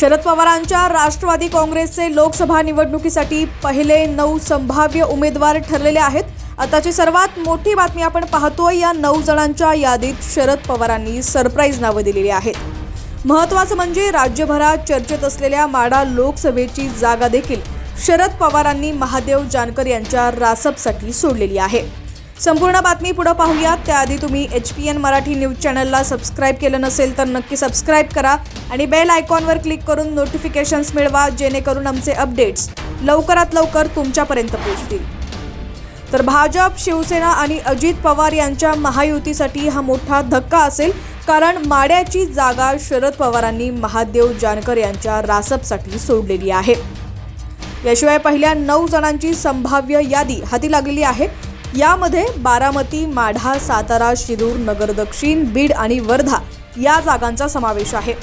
शरद पवारांच्या राष्ट्रवादी काँग्रेसचे लोकसभा निवडणुकीसाठी पहिले नऊ संभाव्य उमेदवार ठरलेले आहेत. आताची सर्वात मोठी बातमी आपण पाहतोय या नऊ जणांच्या यादीत शरद पवारांनी सरप्राईज नावं दिलेली आहेत. महत्त्वाचं म्हणजे राज्यभरात चर्चेत असलेल्या माडा लोकसभेची जागा देखील शरद पवारांनी महादेव जानकर यांच्या रासपसाठी सोडलेली आहे. संपूर्ण बातमी पुढे पाहूयात. त्याआधी तुम्ही H P N Marathi news चॅनलला सबस्क्राईब केलं नसेल तर नक्की सबस्क्राईब करा आणि बेल आयकॉनवर क्लिक करून नोटिफिकेशन्स मिळवा जेणेकरून आमचे अपडेट्स लवकरात लवकर तुमच्यापर्यंत पोहोचतील. तर भाजप शिवसेना आणि अजित पवार यांच्या महायुतीसाठी हा मोठा धक्का असेल कारण माड्याची जागा शरद पवारांनी महादेव जानकर यांच्या रासपसाठी सोडलेली आहे. याशिवाय पहिल्या नऊ जणांची संभाव्य यादी हाती लागलेली आहे. यामध्ये बारामती माढा सातारा शिरूर नगर दक्षिण बीड आणि वर्धा या जागांचा समावेश आहे.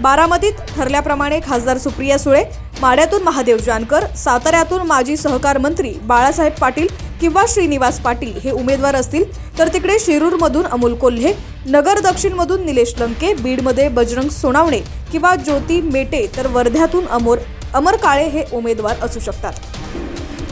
बारामतीत ठरल्याप्रमाणे खासदार सुप्रिया सुळे माढ्यातून महादेव जानकर साताऱ्यातून माजी सहकार मंत्री बाळासाहेब पाटील किंवा श्रीनिवास पाटील हे उमेदवार असतील तर तिकडे शिरूरमधून अमोल कोल्हे नगर दक्षिणमधून निलेश लंके बीडमध्ये बजरंग सोनावणे किंवा ज्योती मेटे तर वर्ध्यातून अमोर अमर काळे हे उमेदवार असू शकतात.